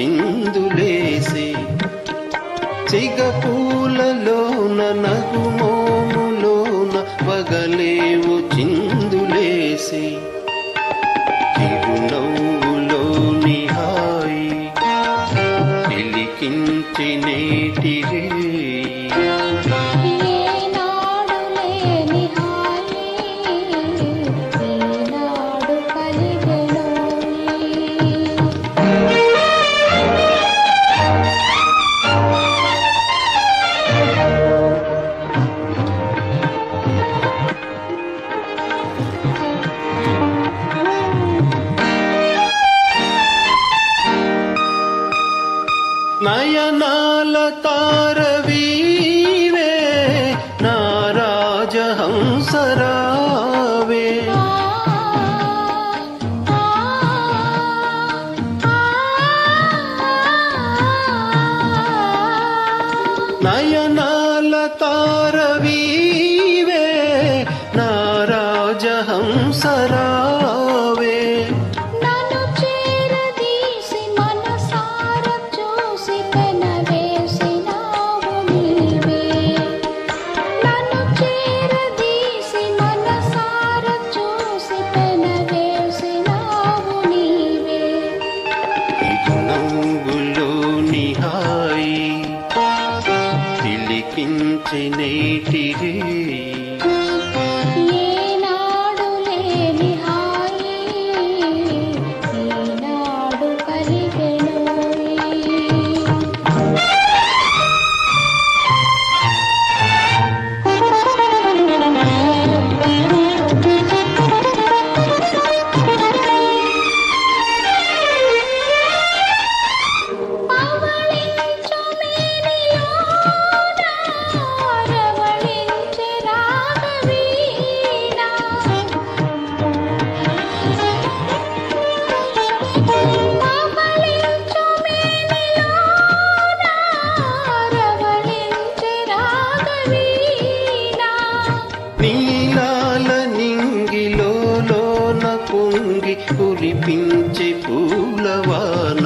చిందులేసి చిగ పూలలోన నగు మోములోన పగలేవు చిందులేసి చిరునవ్వులోని హాయి పిలికించి నేటి రే తారవీవే నారాజహంసరావే నయనాల తారవీవే నారాజహంసరా నేర్పించి నేటిరే. పూలవాన